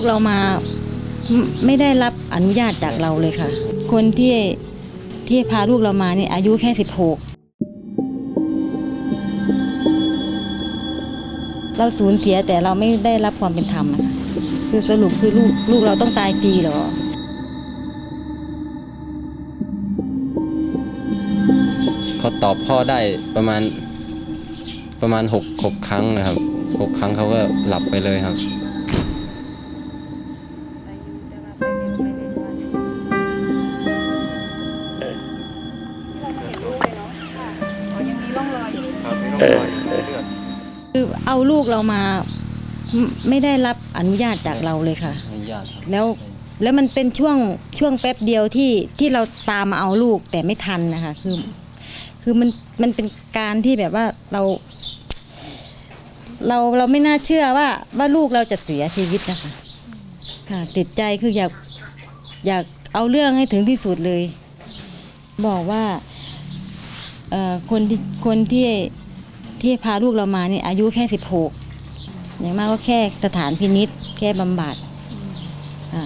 กเรามาไม่ได้รับอนุญาตจากเราเลยค่ะ คนที่ที่พาลูกเรามานี่อายุแค่สิบหกเราสูญเสียแต่เราไม่ได้รับความเป็นธรรมนะคะคือสรุปคือลูกลูกเราต้องตายฟรีเหรอ เขาตอบพ่อได้ประมาณประมาณหกหกครั้งนะครับหกครั้งเขาก็หลับไปเลยครับ คือเอาลูกเรามาไม่ไม่ได้รับอนุญาตจากเราเลยค่ะ อนุญาตครับแล้ว แล้วมันเป็นช่วงช่วงแป๊บเดียวที่ที่เราตามมาเอาลูกแต่ไม่ทันนะคะคือ คือมันมันเป็นการที่แบบว่าเรา เราเราไม่น่าเชื่อว่าว่าลูกเราจะเสียชีวิตนะคะค่ะติดใจคืออยากอยากเอาเรื่องให้ถึงที่สุดเลย บอกว่าเอ่อคนที่คนที่ ที่พาลูกเรามาเนี่ยอายุแค่สิบหกอย่างมากก็แค่สถานพินิษแค่บำบัดค่ะ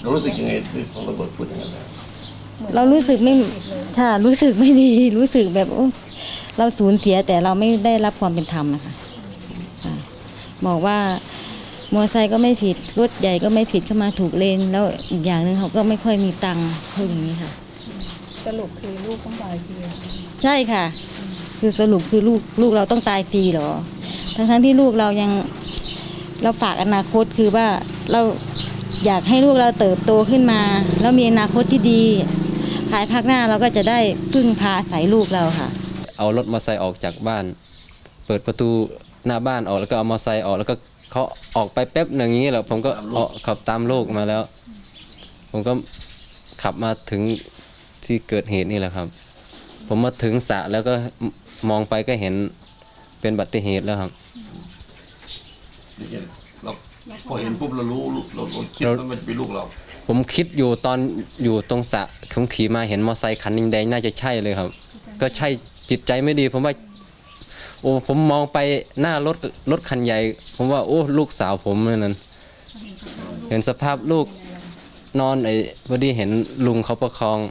เรารู้สึกยังไงที่ของระเบิดพูดอย่างนั้นนะเรารู้สึกไม่ค่ะรู้สึกไม่ดี รู้สึกแบบโอ้เราสูญเสียแต่เราไม่ได้รับความเป็นธรรมนะคะค่ะบอกว่ามอเตอร์ไซค์ก็ไม่ผิดรถใหญ่ก็ไม่ผิดเข้ามาถูกเลน แล้วอีกอย่างหนึ่งเขาก็ไม่ค่อยมีตังค์พูดอย่างนี้ค่ะ สรุปคือลูกต้องตายฟรีใช่ค่ะ คือสรุปคือลูกลูกเราต้องตายฟรีเหรอ ทั้งทั้งที่ลูกเรายังเราฝากอนาคตคือว่าเราอยากให้ลูกเราเติบโตขึ้นมา แล้วมีอนาคตที่ดีภายภาคหน้าเราก็จะได้พึ่งพาอาศัยลูกเราค่ะ เอารถมอเตอร์ไซค์ออกจากบ้าน เปิดประตูหน้าบ้านออกแล้วก็เอามอเตอร์ไซค์ออกแล้วก็เขาออกไปแป๊บหนึ่งอย่างนี้แหละผมก็เอาขับตามลูกมาแล้ว ผมก็ขับมาถึงที่เกิดเหตุนี่แหละครับ ผมมาถึงสระแล้วก็ มองไปก็เห็นเป็นบัติเหตุแล้วครับเดี๋ยวเราพอเห็นปุ๊บเรารู้เราเราคิดว่ามันจะเป็นลูกเรา ผมคิดอยู่ตอนอยู่ตรงสระผมขี่มาเห็นมอเตอร์ไซค์คันแดงๆน่าจะใช่เลยครับ ก็ใช่จิตใจไม่ดี ผมว่า โอ้ผมมองไปหน้ารถรถคันใหญ่ ผมว่าโอ้ลูกสาวผมนั่นเห็นสภาพลูกนอนไอ้พอดีเห็นลุงเขาประคองไอ้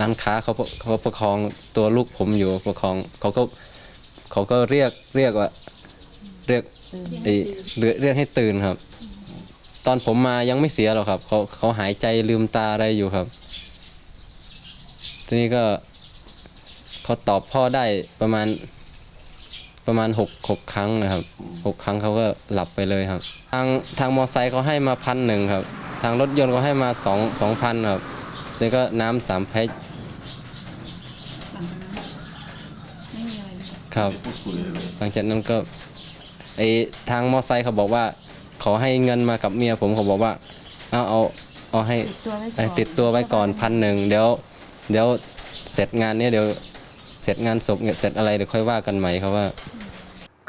ร้านค้าเขาประเขาประคองตัวลูกผมอยู่ประคองเขาก็เขาก็เรียกเรียกว่าเรียกไอ้เรียกเรียกให้ตื่นครับ ตอนผมมายังไม่เสียหรอกครับเขาเขาหายใจลืมตาอะไรอยู่ครับ ทีนี้ก็เขาตอบพ่อได้ประมาณประมาณหกหกครั้งนะครับหกครั้งเขาก็หลับไปเลยครับ ทางทางมอไซค์เขาให้มาพันหนึ่งครับ ทางรถยนต์เขาให้มาสองสองพันครับ แล้วก็น้ำสามแพ็คหลังจากนั้นไม่มีอะไรเลยครับ พูดคุยเลยหลังจากนั้นก็ไอทางมอไซค์เขาบอกว่า ขอให้เงินมากับเมียผมเขาบอกว่า เอาเอาเอาให้ตัวไว้ก่อนเอ่อติดตัวไว้ก่อนพันหนึ่งเดี๋ยวเดี๋ยวเสร็จงานเนี้ยเดี๋ยวเสร็จงานศพเสร็จอะไรเดี๋ยวค่อยว่ากันใหม่ครับว่า